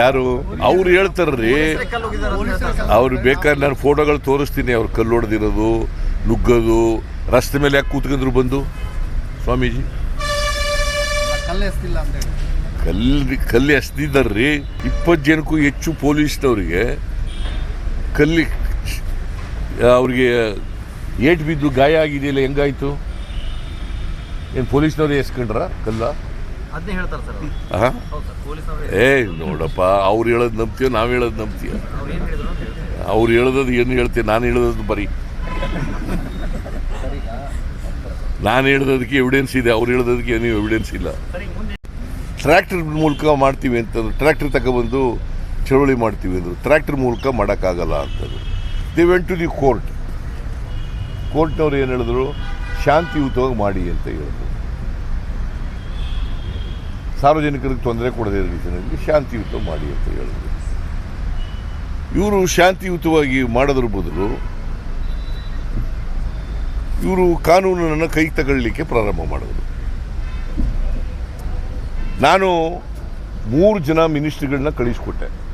ಯಾರು? ಅವ್ರು ಹೇಳ್ತಾರ್ರಿ. ಅವ್ರು ಬೇಕಾದ್ರೆ ನಾನು ಫೋಟೋಗಳು ತೋರಿಸ್ತೀನಿ. ಅವ್ರು ಕಲ್ಲು ಹೊಡೆದಿರೋದು, ನುಗ್ಗೋದು, ರಸ್ತೆ ಮೇಲೆ ಯಾಕೆ ಕೂತ್ಕೊಂಡ್ರು ಬಂದು? ಸ್ವಾಮೀಜಿ. ಕಲ್ಲು ಕಲ್ಲಿ ಎಸ್ದಿದ್ದಾರ್ರಿ. ಇಪ್ಪತ್ತು ಜನಕ್ಕೂ ಹೆಚ್ಚು ಪೊಲೀಸ್ನವ್ರಿಗೆ ಕಲ್ಲಿ ಅವ್ರಿಗೆ ಏಟ್ ಬಿದ್ದು ಗಾಯ ಆಗಿದೆಯಲ್ಲ, ಹೆಂಗಾಯ್ತು? ಏನು ಪೊಲೀಸ್ನವ್ರು ಎಸ್ಕೊಂಡ್ರ ಕಲ್ಲ? ಹಾಂ ಏ ನೋಡಪ್ಪ ಅವ್ರು ಹೇಳೋದು ನಂಬ್ತೀಯ ನಾವು ಹೇಳೋದು ನಂಬ್ತೀಯ? ಅವ್ರು ಹೇಳೋದು ಏನು ಹೇಳ್ತೀಯ ನಾನು ಹೇಳೋದು ಬರೀ. ನಾನು ಹೇಳೋದಕ್ಕೆ ಎವಿಡೆನ್ಸ್ ಇದೆ ಅವ್ರು ಹೇಳೋದಕ್ಕೆ ಏನು ಎವಿಡೆನ್ಸ್ ಇಲ್ಲ. ಟ್ರ್ಯಾಕ್ಟರ್ ಮೂಲಕ ಮಾಡ್ತೀವಿ ಅಂತಂದ್ರು ಟ್ರ್ಯಾಕ್ಟರ್ ತಗೊಬಂದು ಚಳುವಳಿ ಮಾಡ್ತೀವಿ ಅಂದರು ಟ್ರ್ಯಾಕ್ಟರ್ ಮೂಲಕ ಮಾಡೋಕ್ಕಾಗಲ್ಲ ಅಂತಂದ್ರು. They went to the court ಕೋರ್ಟ್ನವ್ರು ಏನು ಹೇಳಿದ್ರು ಶಾಂತಿಯುತವಾಗಿ ಮಾಡಿ ಅಂತ ಹೇಳಿದ್ರು. ಸಾರ್ವಜನಿಕರಿಗೆ ತೊಂದರೆ ಕೊಡದೇ ಇರಲಿ ರೀತಿಯಲ್ಲಿ ಶಾಂತಿಯುತ ಮಾಡಿ ಅಂತ ಹೇಳಿದ್ರು. ಇವರು ಶಾಂತಿಯುತವಾಗಿ ಮಾಡೋದ್ರ ಬದಲು ಇವರು ಕಾನೂನನ್ನು ಕೈಗೆ ತಗೊಳ್ಳಿಕ್ಕೆ ಪ್ರಾರಂಭ ಮಾಡಿದ್ರು. ನಾನು ಮೂರು ಜನ ಮಿನಿಸ್ಟ್ರಿಗಳನ್ನ ಕಳಿಸ್ಕೊಟ್ಟೆ.